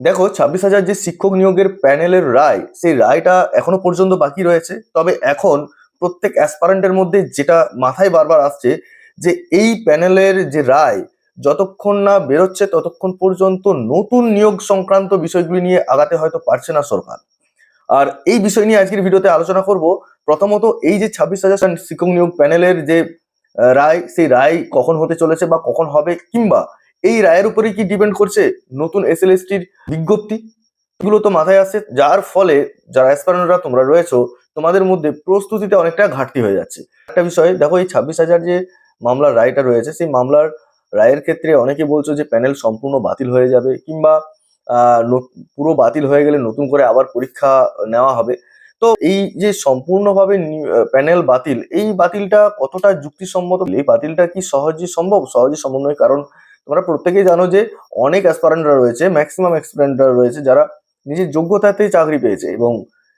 দেখো, ছাব্বিশ হাজার যে শিক্ষক নিয়োগের প্যানেলের রায়, সেই রায়টা এখনও পর্যন্ত বাকি রয়েছে। তবে এখন প্রত্যেক অ্যাসপারেন্টের মধ্যে যেটা মাথায় বারবার আসছে, যে এই প্যানেলের যে রায়, যতক্ষণ না বেরোচ্ছে ততক্ষণ পর্যন্ত নতুন নিয়োগ সংক্রান্ত বিষয়গুলি নিয়ে আগাতে হয়তো পারছে না সরকার। আর এই বিষয় নিয়ে আজকের ভিডিওতে আলোচনা করব। প্রথমত, এই যে ছাব্বিশ হাজার শিক্ষক নিয়োগ প্যানেলের যে রায়, সেই রায় কখন হতে চলেছে বা কখন হবে কিংবা এই রায়ের উপরে কি ডিপেন্ড করছে নতুন এস এল বিজ্ঞপ্তি? এগুলো তো মাথায় আসছে, যার ফলে যারা অ্যাসপারেন্টরা তোমরা রয়েছো, তোমাদের মধ্যে প্রস্তুতিতে অনেকটা ঘাটতি হয়ে যাচ্ছে। একটা বিষয়, দেখো এই ছাব্বিশ হাজার যে মামলার রায়টা রয়েছে, সেই মামলার রায়ের ক্ষেত্রে অনেকে বলছো যে প্যানেল সম্পূর্ণ বাতিল হয়ে যাবে, কিংবা পুরো বাতিল হয়ে গেলে নতুন করে আবার পরীক্ষা নেওয়া হবে। তো এই যে সম্পূর্ণভাবে প্যানেল বাতিল, এই বাতিলটা কতটা যুক্তিসম্মত? এই বাতিলটা কি সহজে সম্ভব? সহজে সম্ভব নয় কারণ তোমরা প্রত্যেকেই জানো যে অনেক অ্যাসপারেন্টরা রয়েছে ম্যাক্সিমাম অ্যাসপারেন্টরা রয়েছে যারা নিজের যোগ্যতাতেই চাকরি পেয়েছে এবং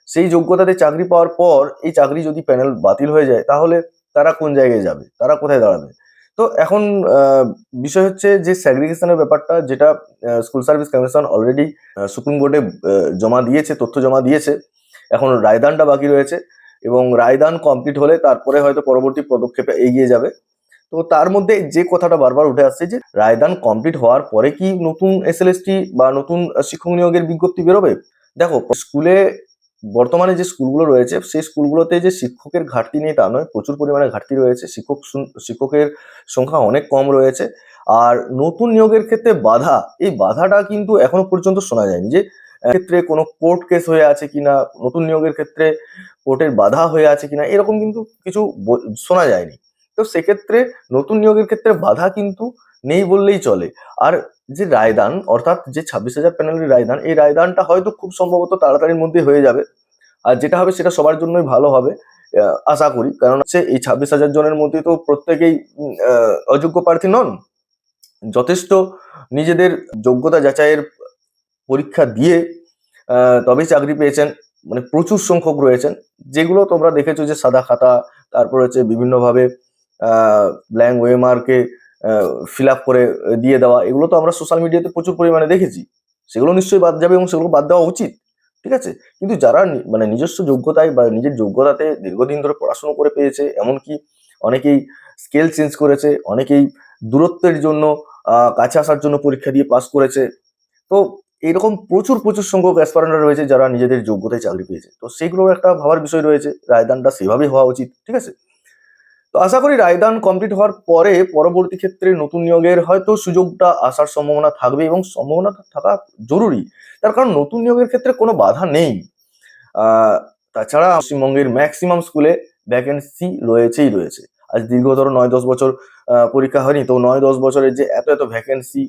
সেই যোগ্যতাতে চাকরি পাওয়ার পর এই চাকরি যদি প্যানেল বাতিল হয়ে যায়, তাহলে তারা কোন জায়গায় যাবে? তারা কোথায় দাঁড়াবে? তো এখন বিষয় হচ্ছে যে স্যাগ্রিগেশনের ব্যাপারটা যেটা school service commission already supreme কোর্টে জমা দিয়েছে, তথ্য জমা দিয়েছে। এখন রায়দানটা বাকি রয়েছে এবং রায়দান কমপ্লিট হলে তারপরে হয়তো পরবর্তী পদক্ষেপে এগিয়ে যাবে। তো তার মধ্যে যে কথাটা বারবার উঠে আসছে যে রায়দান কমপ্লিট হওয়ার পরে কি নতুন এসএলএসটি বা নতুন শিক্ষক নিয়োগের বিজ্ঞপ্তি বেরোবে? দেখো স্কুলে বর্তমানে যে স্কুলগুলো রয়েছে, সেই স্কুলগুলোতে যে শিক্ষকের ঘাটতি নেই তা নয়, প্রচুর পরিমাণে ঘাটতি রয়েছে। শিক্ষক শিক্ষকের সংখ্যা অনেক কম রয়েছে। আর নতুন নিয়োগের ক্ষেত্রে বাধা, এই বাধাটা কিন্তু এখনও পর্যন্ত শোনা যায়নি যে ক্ষেত্রে কোনো কোর্ট কেস হয়ে আছে কিনা, নতুন নিয়োগের ক্ষেত্রে কোর্টের বাধা হয়ে আছে কিনা, এরকম কিন্তু কিছু শোনা যায়নি। তো সেক্ষেত্রে নতুন নিয়োগের ক্ষেত্রে বাধা কিন্তু নেই বললেই চলে। আর যে রায়দান, অর্থাৎ যে ছাব্বিশ হাজার প্যানেলের রায়দান, এই রায়দানটা হয়তো খুব সম্ভবত তাড়াতাড়ির মধ্যে হয়ে যাবে। আর যেটা হবে সেটা সবার জন্যই ভালো হবে আশা করি। কারণ হচ্ছে এই ছাব্বিশ হাজার জনের মধ্যে তো প্রত্যেকেই অযোগ্য প্রার্থী নন। যথেষ্ট নিজেদের যোগ্যতা যাচাইয়ের পরীক্ষা দিয়ে তবেই চাকরি পেয়েছেন। মানে প্রচুর সংখ্যক রয়েছেন। যেগুলো তোমরা দেখেছ যে সাদা খাতা, তারপর হচ্ছে বিভিন্নভাবে ব্ল্যাঙ্ক ওয়েমার্কে ফিল আপ করে দিয়ে দেওয়া, এগুলো তো আমরা সোশ্যাল মিডিয়াতে প্রচুর পরিমাণে দেখেছি। সেগুলো নিশ্চয়ই বাদ যাবে এবং সেগুলো বাদ দেওয়া উচিত, ঠিক আছে? কিন্তু যারা মানে নিজস্ব যোগ্যতায় বা নিজের যোগ্যতাতে দীর্ঘদিন ধরে পড়াশুনো করে পেয়েছে, এমনকি অনেকেই স্কেল চেঞ্জ করেছে, অনেকেই দূরত্বের জন্য কাছে আসার জন্য পরীক্ষা দিয়ে পাস করেছে, তো এরকম প্রচুর প্রচুর সংখ্যক অ্যাসপারেন্টরা রয়েছে যারা নিজেদের যোগ্যতায় চাকরি পেয়েছে। তো সেগুলোর একটা ভাবার বিষয় রয়েছে, রায়দানটা সেভাবেই হওয়া উচিত, ঠিক আছে? তো আশা করি রায়দান কমপ্লিট হওয়ার পরে পরবর্তী ক্ষেত্রে নতুন নিয়োগের হয়তো সুযোগটা আসার সম্ভাবনা থাকবে এবং সম্ভাবনা থাকা জরুরি। তার কারণ নতুন নিয়োগের ক্ষেত্রে কোনো বাধা নেই। তাছাড়া পশ্চিমবঙ্গের ম্যাক্সিমাম স্কুলে ভ্যাকেন্সি রয়েছেই রয়েছে। আজ দীর্ঘতর নয় দশ বছর পরীক্ষা হয়নি, তো নয় দশ বছরের যে এত এত ভ্যাকেন্সি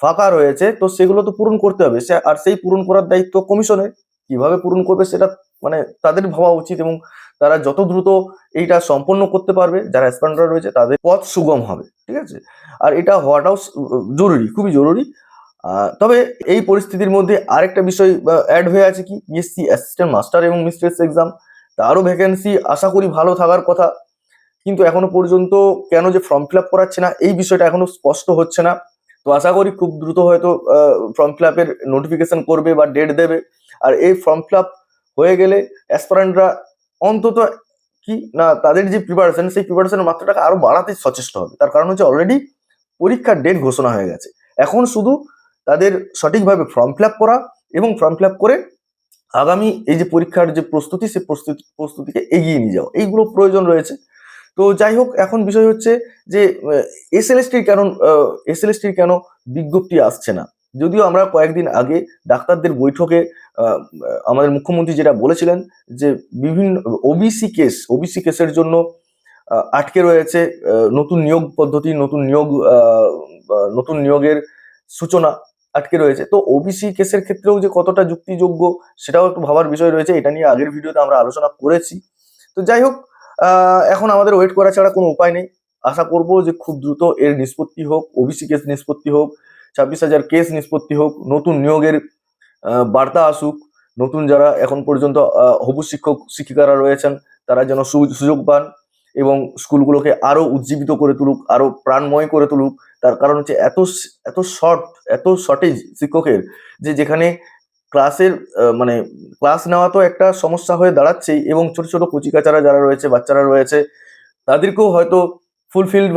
ফাঁকা রয়েছে, তো সেগুলো তো পূরণ করতে হবে। আর সেই পূরণ করার দায়িত্ব কমিশনের কীভাবে পূরণ করবে সেটা মানে তাদের ভাবা উচিত এবং তারা যত দ্রুত এইটা সম্পন্ন করতে পারবে, যারা অ্যাসপারেন্টরা রয়েছে তাদের পথ সুগম হবে, ঠিক আছে? আর এটা হওয়াটাও জরুরি, খুবই জরুরি। তবে এই পরিস্থিতির মধ্যে আরেকটা বিষয় অ্যাড হয়ে আছে কি? বিএসসি অ্যাসিস্ট্যান্ট মাস্টার এবং মিস্ট্রেস এক্সাম তারও ভ্যাকেন্সি আশা করি ভালো থাকার কথা। কিন্তু এখনও পর্যন্ত কেন যে ফর্ম ফিল আপ করাচ্ছে না, এই বিষয়টা এখনও স্পষ্ট হচ্ছে না। তো আশা করি খুব দ্রুত হয়তো ফর্ম ফিল আপের নোটিফিকেশন করবে বা ডেট দেবে। আর এই ফর্ম ফিল আপ হয়ে গেলে অ্যাসপারেন্টরা অন্তত কি না তাদের যে প্রিপারেশন সেই প্রিপারেশনের মাত্রাটাকে আরও বাড়াতে সচেষ্ট হবে। তার কারণ হচ্ছে অলরেডি পরীক্ষার ডেট ঘোষণা হয়ে গেছে। এখন শুধু তাদের সঠিকভাবে ফর্ম ফিল করা এবং ফর্ম ফিল করে আগামী এই যে পরীক্ষার যে প্রস্তুতি, সেই প্রস্তুতি, প্রস্তুতিকে এগিয়ে নিয়ে যাওয়া। এইগুলো প্রয়োজন রয়েছে। তো যাই হোক, এখন বিষয় হচ্ছে যে এস এল এসএলএসটির কেন এসএলএসটির কেন বিজ্ঞপ্তি আসছে না? যদিও আমরা কয়েকদিন আগে ডাক্তারদের বৈঠকে আমাদের মুখ্যমন্ত্রী যেটা বলেছিলেন যে বিভিন্ন ওবিসি কেস ওবিসি কেসের জন্য আটকে রয়েছে নতুন নিয়োগ পদ্ধতি, নতুন নিয়োগ নতুন নিয়োগের সূচনা আটকে রয়েছে। তো ওবিসি কেসের ক্ষেত্রেও যে কতটা যুক্তিযোগ্য সেটাও একটু ভাবার বিষয় রয়েছে, এটা নিয়ে আগের ভিডিওতে আমরা আলোচনা করেছি। তো যাই হোক এখন আমাদের ওয়েট করা ছাড়া কোনো উপায় নেই। আশা করব যে খুব দ্রুত এর নিষ্পত্তি হোক ওবিসি কেস নিষ্পত্তি হোক ছাব্বিশ হাজার কেস নিষ্পত্তি হোক, নতুন নিয়োগের বার্তা আসুক, নতুন যারা এখন পর্যন্ত হবু শিক্ষক, শিক্ষিকারা রয়েছেন, তারা যেন সুযোগ পান এবং স্কুলগুলোকে আরও উজ্জীবিত করে তুলুক, আরও প্রাণময় করে তুলুক। তার কারণ হচ্ছে এত এত শর্ট এত শর্টেজ শিক্ষকের যে যেখানে ক্লাসের মানে ক্লাস নেওয়া তো একটা সমস্যা হয়ে দাঁড়াচ্ছেই এবং ছোট ছোট কচিকাচারা যারা রয়েছে, বাচ্চারা রয়েছে, তাদেরকেও হয়তো ফুলফিলড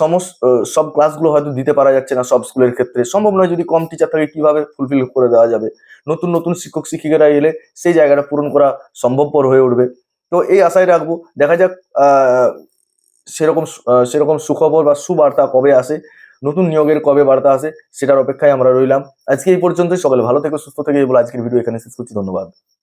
সমস্ত সব ক্লাসগুলো হয়তো দিতে পারা যাচ্ছে না সব স্কুলের ক্ষেত্রে। সম্ভব নয় যদি কম টিচার থাকে, কীভাবে ফুলফিল করে দেওয়া যাবে? নতুন নতুন শিক্ষক, শিক্ষিকারা এলে সেই জায়গাটা পূরণ করা সম্ভবপর হয়ে উঠবে। তো এই আশায় রাখব, দেখা যাক সেরকম সেরকম সুখবর বা সুবার্তা কবে আসে, নতুন নিয়োগের কবে বার্তা আসে, সেটার অপেক্ষায় আমরা রইলাম। আজকে এই পর্যন্তই, সকালে ভালো থেকে, সুস্থ থেকে বলে আজকের ভিডিও এখানে শেষ করছি, ধন্যবাদ।